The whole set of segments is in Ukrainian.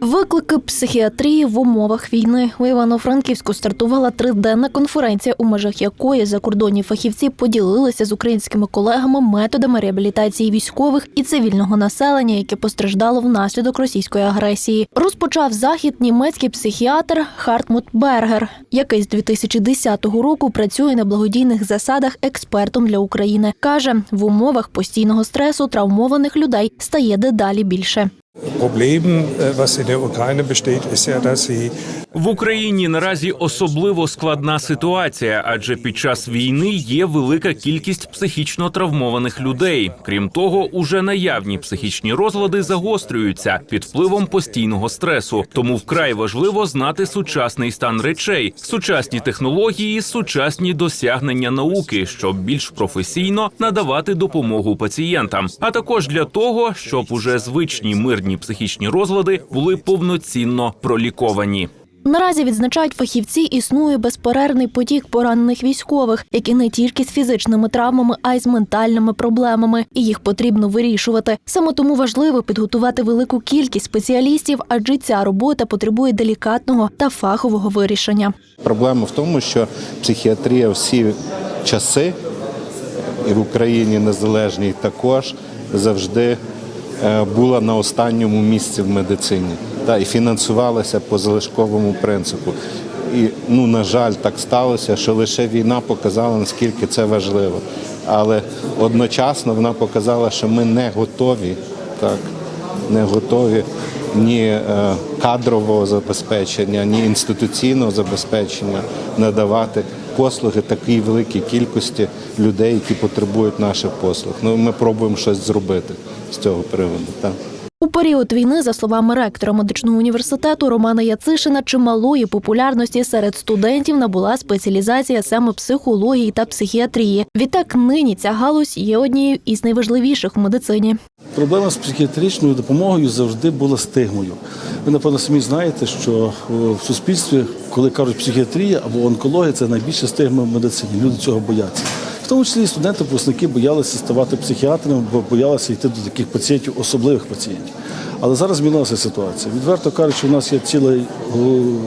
Виклики психіатрії в умовах війни у Івано-Франківську стартувала триденна конференція, у межах якої закордонні фахівці поділилися з українськими колегами методами реабілітації військових і цивільного населення, яке постраждало внаслідок російської агресії. Розпочав захід німецький психіатр Хартмут Бергер, який з 2010 року працює на благодійних засадах експертом для України. каже, в умовах постійного стресу травмованих людей стає дедалі більше. Äh, В Україні наразі особливо складна ситуація, адже під час війни є велика кількість психічно травмованих людей. Крім того, уже наявні психічні розлади загострюються під впливом постійного стресу. Тому вкрай важливо знати сучасний стан речей, сучасні технології, сучасні досягнення науки, щоб більш професійно надавати допомогу пацієнтам, а також для того, щоб уже звичні мирні психічні розлади були повноцінно проліковані. Наразі відзначають фахівці, існує безперервний потік поранених військових, які не тільки з фізичними травмами, а й з ментальними проблемами, і їх потрібно вирішувати. Саме тому важливо підготувати велику кількість спеціалістів, адже ця робота потребує делікатного та фахового вирішення. Проблема в тому, що психіатрія всі часи, і в Україні незалежній також завжди була на останньому місці в медицині та і фінансувалася по залишковому принципу. І ну на жаль, так сталося, що лише війна показала наскільки це важливо. Але одночасно вона показала, що ми не готові так не готові ні е, кадрового забезпечення, ні інституційного забезпечення надавати послуги такій великій кількості людей, які потребують наших послуг. Ну ми пробуємо щось зробити з цього приводу. Так. У період війни, за словами ректора медичного університету Романа Яцишина, чималої популярності серед студентів набула спеціалізація саме психології та психіатрії. Відтак нині ця галузь є однією із найважливіших в медицині. Проблема з психіатричною допомогою завжди була стигмою. Ви, напевно, самі знаєте, що в суспільстві, коли кажуть психіатрія або онкологія, це найбільша стигма в медицині. Люди цього бояться. В тому числі і студенти, випускники боялися ставати психіатрами, бо боялися йти до таких пацієнтів, особливих пацієнтів. Але зараз змінилася ситуація. Відверто кажучи, у нас є цілий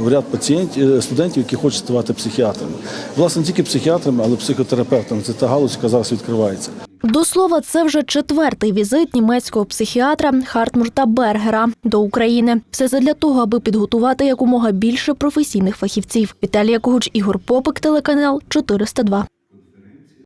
ряд пацієнтів, е, студентів, які хочуть ставати психіатрами. Власне, не тільки психіатрами, але психотерапевтами. Це та галузь, яка зараз відкривається. До слова, це вже четвертий візит німецького психіатра Хартмурта Бергера до України. Все це для того, аби підготувати якомога більше професійних фахівців. Віталія Когуч, Ігор Попик, телеканал 402.